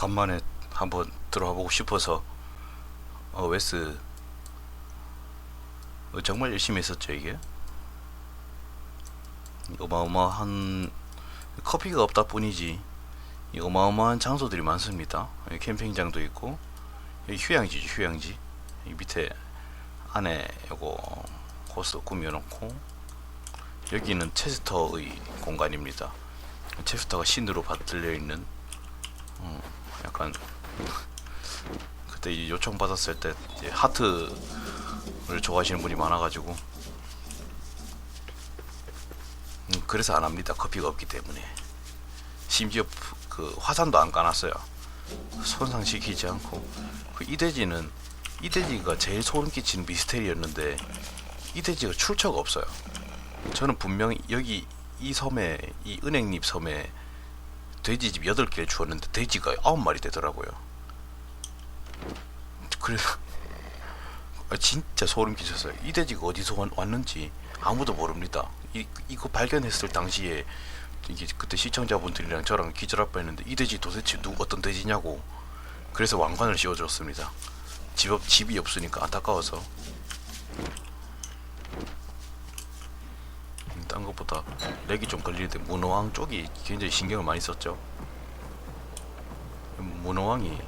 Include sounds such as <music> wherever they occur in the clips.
간만에 한번 들어와 보고 싶어서 어 웨스 어, 정말 열심히 했었죠 이게? 어마어마한 커피가 없다 뿐이지 이 어마어마한 장소들이 많습니다. 캠핑장도 있고 휴양지죠 휴양지. 이 밑에 안에 요거 호스 꾸며놓고 여기는 체스터의 공간입니다. 체스터가 신으로 받들려 있는 어, 약간 그때 이 요청 받았을 때 하트를 좋아하시는 분이 많아가지고. 음, 그래서 안 합니다. 커피가 없기 때문에. 심지어 프- 그 화산도 안 까놨어요. 손상시키지 않고. 그 이대지는 이대지가 제일 소름 끼치는 미스테리였는데 이대지가 출처가 없어요. 저는 분명히 여기 이 섬에 이 은행잎 섬에 돼지집 8개를 주었는데 돼지가 9마리 되더라고요. 그래서 아, 진짜 소름 끼쳤어요. 이 돼지가 어디서 왔- 왔는지 아무도 모릅니다. 이, 이거 발견했을 당시에 이게 그때 시청자분들이랑 저랑 기절할 뻔했는데 이 돼지 도대체 누 어떤 돼지냐고 그래서 왕관을 씌워줬습니다. 집 없, 집이 없으니까 안타까워서 것보다 렉이 좀 걸리는데 문어왕 쪽이 굉장히 신경을 많이 썼죠. 문어왕이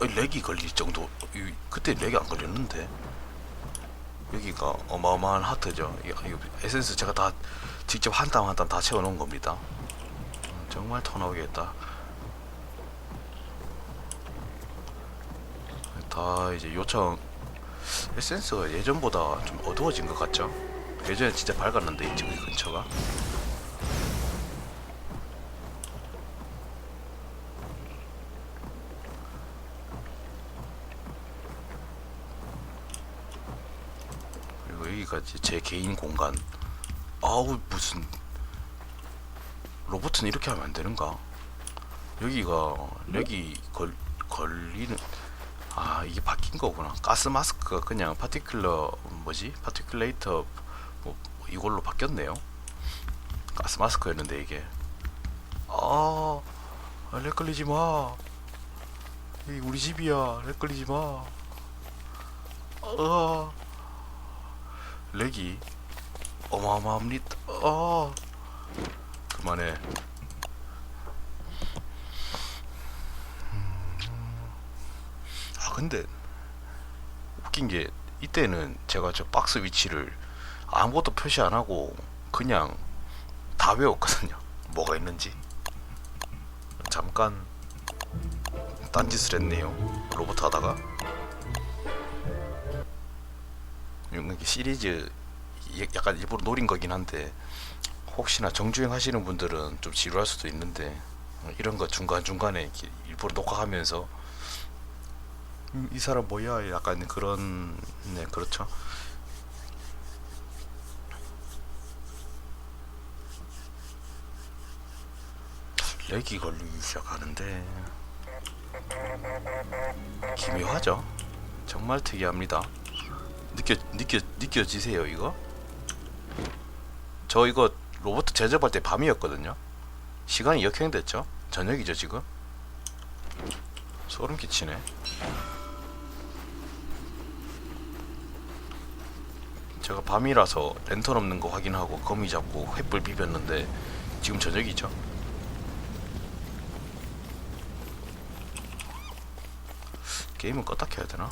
어, 렉이 걸릴 정도 이- 그때 렉이 안 걸렸는데 여기가 어마어마한 하트죠. 에센스 제가 다 직접 한 땀 한 땀 다 채워놓은 겁니다. 음, 정말 터 나오겠다. 다 이제 요청 에센스가 예전보다 좀 어두워진 것 같죠 예전에 진짜 밝았는데 이쪽 이 근처가? 그리고 여기가 제 개인 공간. 아우 무슨 로봇은 이렇게 하면 안 되는가? 여기가 렉이 걸, 걸리는 아 이게 바뀐 거구나. 가스 마스크가 그냥 파티클러 뭐지? 파티클레이터 뭐 이걸로 바뀌었네요. 가스 마스크였는데 이게. 아 렉 걸리지 마. 여기 우리 집이야 렉 걸리지 마. 아, 렉이 어마어마합니다. 아 그만해. 아 근데 웃긴 게 이때는 제가 저 박스 위치를 아무것도 표시 안 하고 그냥 다 외웠거든요. 뭐가 있는지. 잠깐 딴짓을 했네요. 로봇 하다가. 이게 시리즈 이- 약간 일부러 노린 거긴 한데 혹시나 정주행 하시는 분들은 좀 지루할 수도 있는데 이런 거 중간 중간에 일부러 녹화하면서 음, 이 사람 뭐야 약간 그런 네 그렇죠 렉이 걸리기 시작하는데 기묘하죠? 정말 특이합니다. 느껴 느껴 느껴지세요 이거? 저 이거 로봇 제접할 때 밤이었거든요. 시간이 역행됐죠? 저녁이죠 지금? 소름 끼치네. 제가 밤이라서 랜턴 없는 거 확인하고 거미 잡고 횃불 비볐는데 지금 저녁이죠. 게임은 껐다 켜야 되나?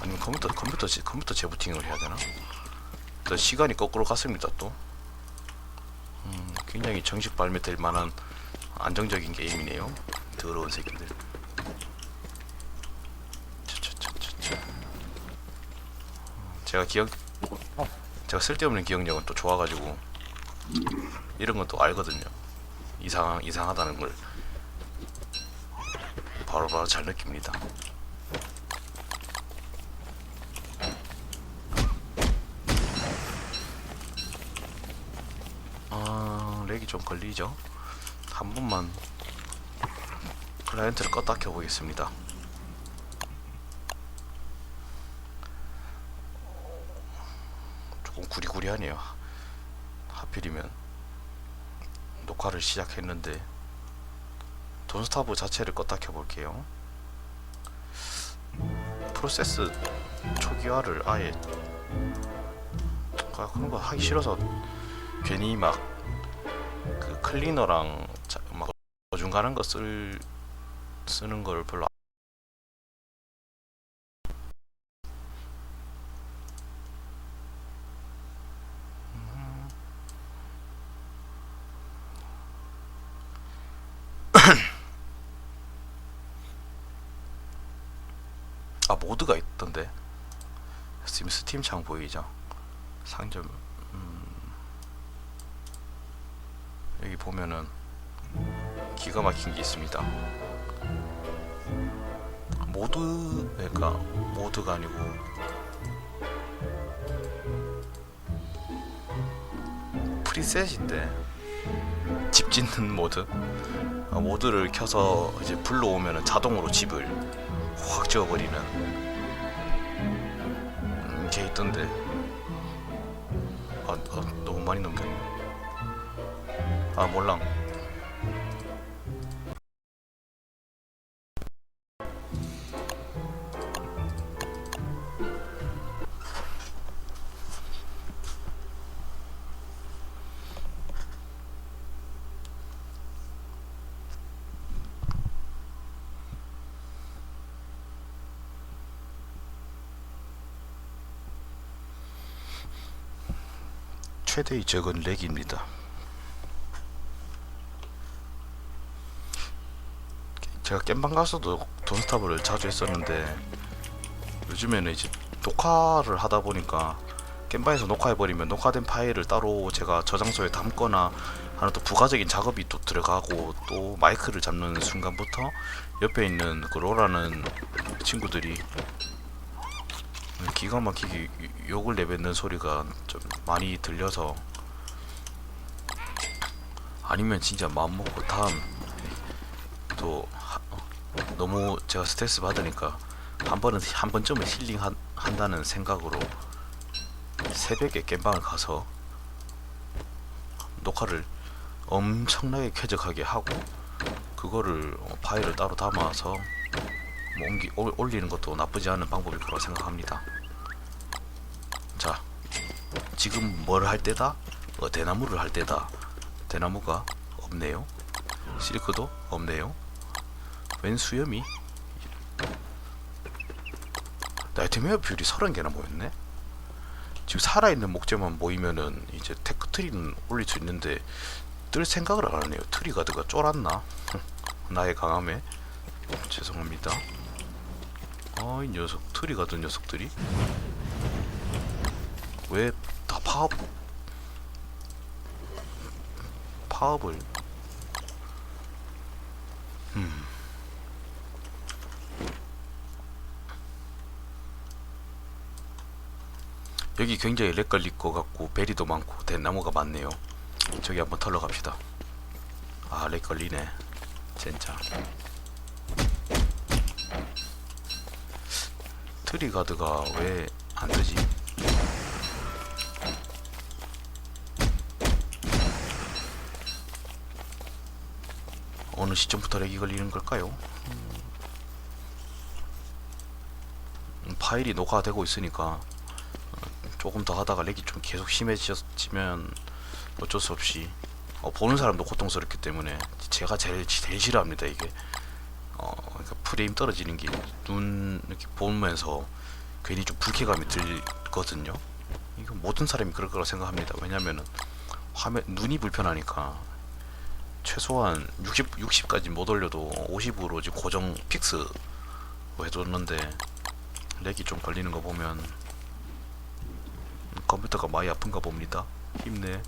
아니면 컴퓨터 컴퓨터 재- 컴퓨터 재부팅을 해야 되나? 또 시간이 거꾸로 갔습니다 또. 음, 굉장히 정식 발매될 만한 안정적인 게임이네요. 더러운 새끼들. 차차차차차. 제가 기억 제가 쓸데없는 기억력은 또 좋아가지고 이런 건 또 알거든요. 이상 이상하다는 걸 바로바로 잘 느낍니다. 아 렉이 좀 걸리죠. 한 번만 클라이언트를 껐다 켜보겠습니다. 조금 구리구리하네요. 하필이면 녹화를 시작했는데 돈스타브 자체를 껐다 켜볼게요. 프로세스 초기화를 아예 아, 그런 거 하기 싫어서 괜히 막 그 클리너랑 자, 막 어중간한 거 쓸 쓰는 걸 별로 아 모드가 있던데. 스팀 스팀 창 보이죠? 상점 음, 여기 보면은 기가 막힌 게 있습니다. 모드 그러니까 모드가 아니고 프리셋인데 집 짓는 모드? 아, 모드를 켜서 이제 불러오면은 자동으로 집을 확 지워버리는 음, 게 있던데. 아, 아 너무 많이 넘겼네. 아 몰랑 최대의 적은 렉입니다. 제가 겜방 가서도 돈스타브를 자주 했었는데 요즘에는 이제 녹화를 하다 보니까 겜방에서 녹화해버리면 녹화된 파일을 따로 제가 저장소에 담거나 하는 또 부가적인 작업이 또 들어가고 또 마이크를 잡는 순간부터 옆에 있는 그 로라는 친구들이 기가 막히게 욕을 내뱉는 소리가 좀 많이 들려서 아니면 진짜 마음 먹고 다음 또 하- 너무 제가 스트레스 받으니까 한 번은 한 번쯤은 힐링 한, 한다는 생각으로 새벽에 겜방을 가서 녹화를 엄청나게 쾌적하게 하고 그거를 어, 파일을 따로 담아서 뭐 옮기, 올- 올리는 것도 나쁘지 않은 방법일 거라고 생각합니다. 자, 지금 뭘 할 때다? 어, 대나무를 할 때다. 대나무가 없네요. 실크도 없네요. 웬 수염이? 나이트메어 뷰리 30개나 모였네? 지금 살아있는 목재만 모이면은 이제 테크 트리는 올릴 수 있는데 뜰 생각을 안 하네요. 트리 가드가 쫄았나? <laughs> 나의 강함에 죄송합니다. 아, 이 녀석 트리가드 녀석들이. 왜 다 파업 파업을? 음. 여기 굉장히 렉 걸릴 것 같고 베리도 많고 대나무가 많네요. 저기 한번 털러 갑시다. 아렉 걸리네. 진짜 트리가드가 왜안 뜨지? 어느 시점부터 렉이 걸리는 걸까요? 음, 파일이 녹화되고 있으니까 어, 조금 더 하다가 렉이 좀 계속 심해지면 어쩔 수 없이 어, 보는 사람도 고통스럽기 때문에 제가 제일 제일 싫어합니다 이게 어 프레임 떨어지는 게 눈 이렇게 보면서 괜히 좀 불쾌감이 들거든요. 이거 모든 사람이 그럴 거라 생각합니다. 왜냐면은 화면 눈이 불편하니까 최소한 60 60까지 못 올려도 50으로 지금 고정 픽스 해뒀는데 렉이 좀 걸리는 거 보면 음, 컴퓨터가 많이 아픈가 봅니다. 힘내.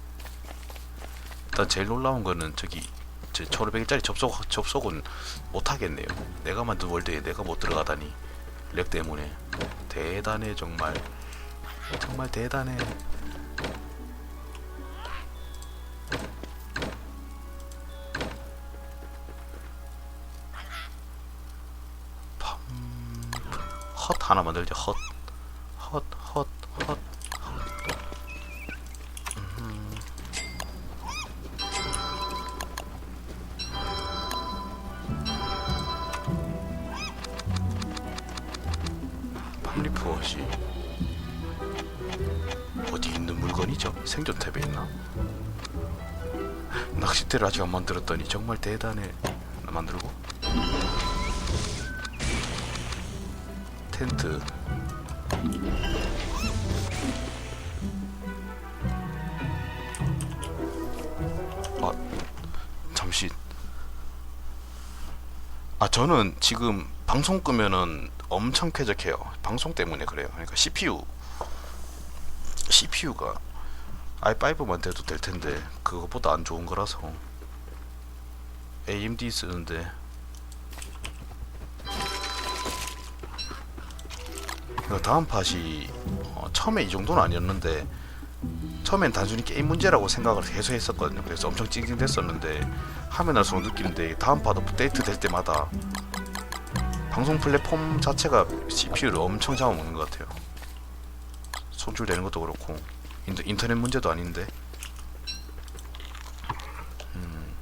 일단 제일 놀라운 거는 저기 제 1500일짜리 접속 접속은 못 하겠네요. 내가 만든 월드에 내가 못 들어가다니. 렉 때문에. 대단해 정말. 정말 대단해. 팜, 헛 하나 만들자 헛, 헛, 물건이죠? 생존 탭에 있나? 낚싯대를 아직 안 만들었더니 정말 대단해. 나 만들고 텐트. 아 잠시. 아 저는 지금 방송 끄면은 엄청 쾌적해요. 방송 때문에 그래요. 그러니까 CPU CPU가 i5만 돼도 될 텐데 그것보다 안 좋은 거라서 AMD 쓰는데 그 다음 팟이 어, 처음에 이 정도는 아니었는데 처음엔 단순히 게임 문제라고 생각을 계속 했었거든요. 그래서 엄청 찡찡댔었는데 하면 할수록 느끼는데 다음 팟 업데이트 될 때마다 방송 플랫폼 자체가 CPU를 엄청 잡아먹는 것 같아요. 손질되는 것도 그렇고 인터, 인터 넷 문제도 아닌데. 음,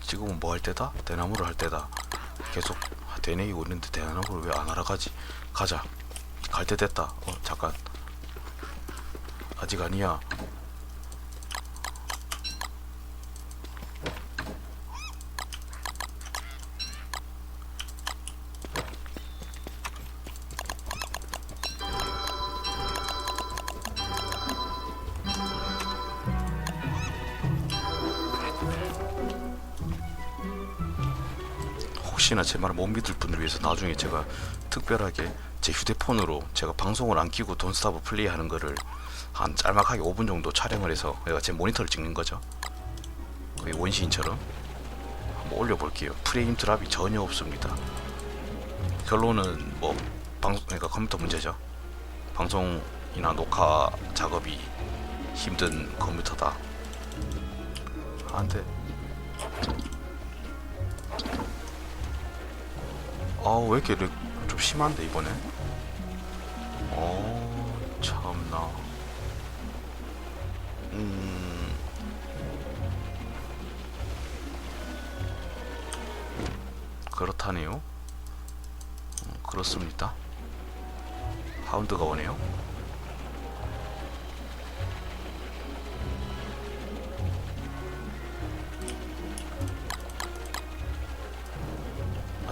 지금은 뭐 할 때다? 대나무를 할 때다. 계속 되뇌이고 있는데 대나무를 왜안 알아가지? 가자. 갈 때 됐다. 어 잠깐. 아직 아니야 제 말을 못 믿을 분을 위해서 나중에 제가 특별하게 제 휴대폰으로 제가 방송을 안 키고 돈스타브 플레이하는 거를 한 짤막하게 5분 정도 촬영을 해서 내가 제 모니터를 찍는 거죠. 거의 원시인처럼 한번 올려볼게요. 프레임 드랍이 전혀 없습니다. 결론은 뭐 방송 그러니까 컴퓨터 문제죠. 방송이나 녹화 작업이 힘든 컴퓨터다. 아, 안돼. 아왜 이렇게 렉 좀 심한데 이번에? 어 참나. 음. 그렇다네요. 음, 그렇습니다. 하운드가 오네요.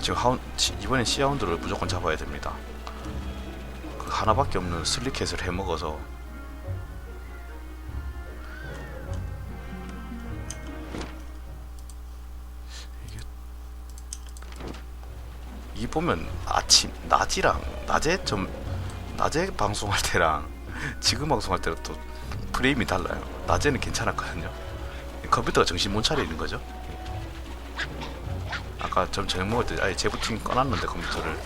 지금 하운 시- 이번엔 시하운드를 무조건 잡아야 됩니다. 그 하나밖에 없는 슬리켓을 해먹어서 이게 이 보면 아침 낮이랑 낮에 좀 낮에 방송할 때랑 <laughs> 지금 방송할 때랑 또 프레임이 달라요. 낮에는 괜찮았거든요. 컴퓨터가 정신 못 차리는 거죠. 아까 전 저녁 먹을 때 아예 재부팅 꺼놨는데 컴퓨터를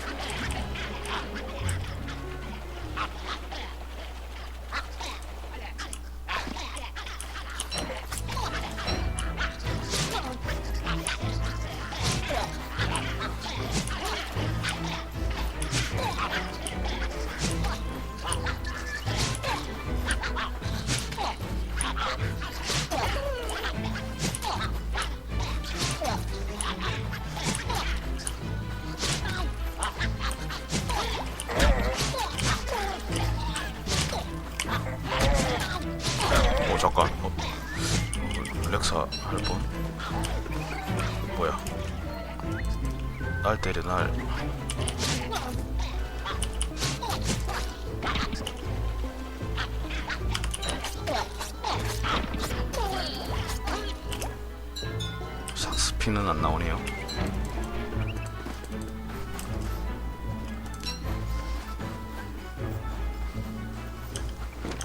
피는 안 나오네요.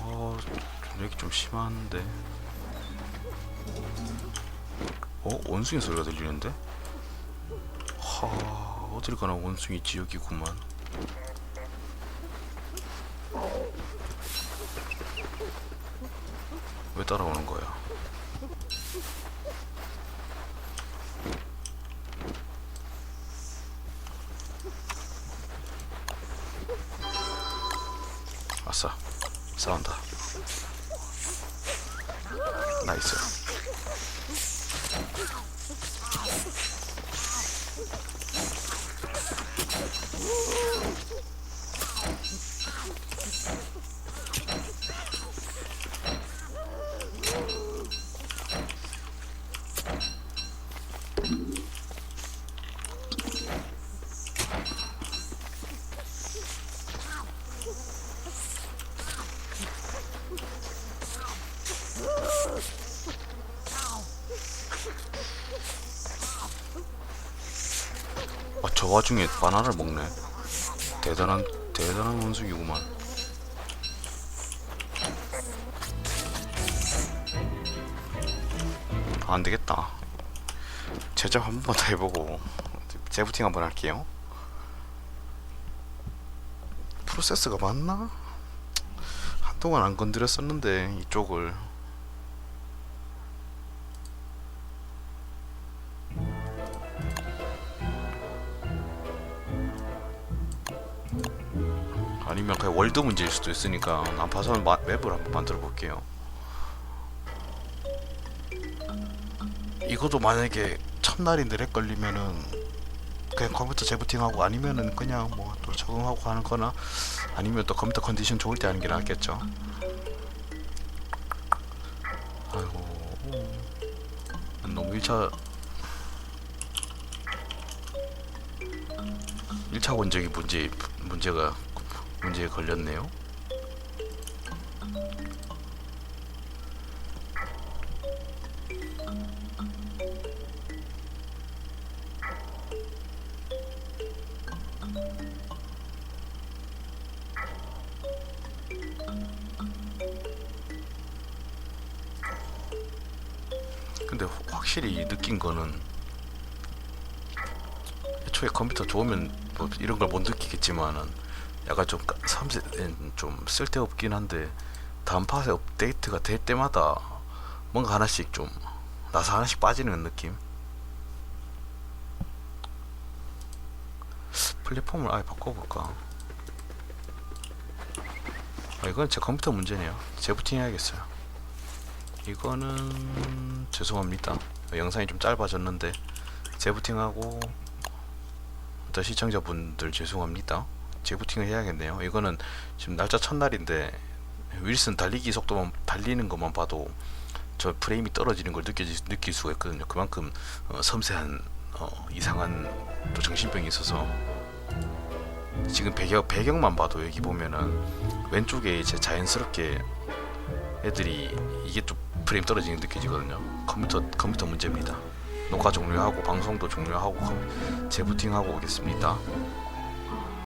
어, 좀 여기 좀 심한데. 어, 원숭이 소리가 들리는데? 하, 어딜 가나 원숭이 지역이구만. 왜 따라오는 거야? 싸운다. 나이스. 와중에 바나나를 먹네. 대단한 대단한 원숭이구만. 안 되겠다. 제작 한번더 해보고 재부팅 한번 할게요. 프로세스가 맞나? 한동안 안 건드렸었는데 이쪽을 그냥 월드 문제일 수도 있으니까 난 봐서는 마- 맵을 한번 만들어 볼게요. 이것도 만약에 첫날인데 렉 걸리면은 그냥 컴퓨터 재부팅하고 아니면은 그냥 뭐 또 적응하고 하는 거나 아니면 또 컴퓨터 컨디션 좋을 때 하는 게 낫겠죠. 아이고 너무 1차 1차 원적이 문제 문제가 문제에 걸렸네요. 근데 확실히 느낀 거는 애초에 컴퓨터 좋으면 뭐 이런 걸 못 느끼겠지만은 약간 좀 까- 섬세 좀 쓸데없긴 한데 팟에 업데이트가 될 때마다 뭔가 하나씩 좀 나사 하나씩 빠지는 느낌. 플랫폼을 아예 바꿔볼까? 아, 이건 제 컴퓨터 문제네요. 재부팅 해야겠어요. 이거는 죄송합니다. 영상이 좀 짧아졌는데 재부팅하고 또 시청자분들 죄송합니다. 재부팅을 해야겠네요. 이거는 지금 날짜 첫날인데 윌슨 달리기 속도만 달리는 것만 봐도 저 프레임이 떨어지는 걸 느껴 느낄 수가 있거든요. 그만큼 어, 섬세한 어, 이상한 또 정신병이 있어서 지금 배경 배경만 봐도 여기 보면은 왼쪽에 이제 자연스럽게 애들이 이게 좀 프레임 떨어지는 게 느껴지거든요. 컴퓨터 컴퓨터 문제입니다. 녹화 종료하고 방송도 종료하고 컴- 재부팅하고 오겠습니다.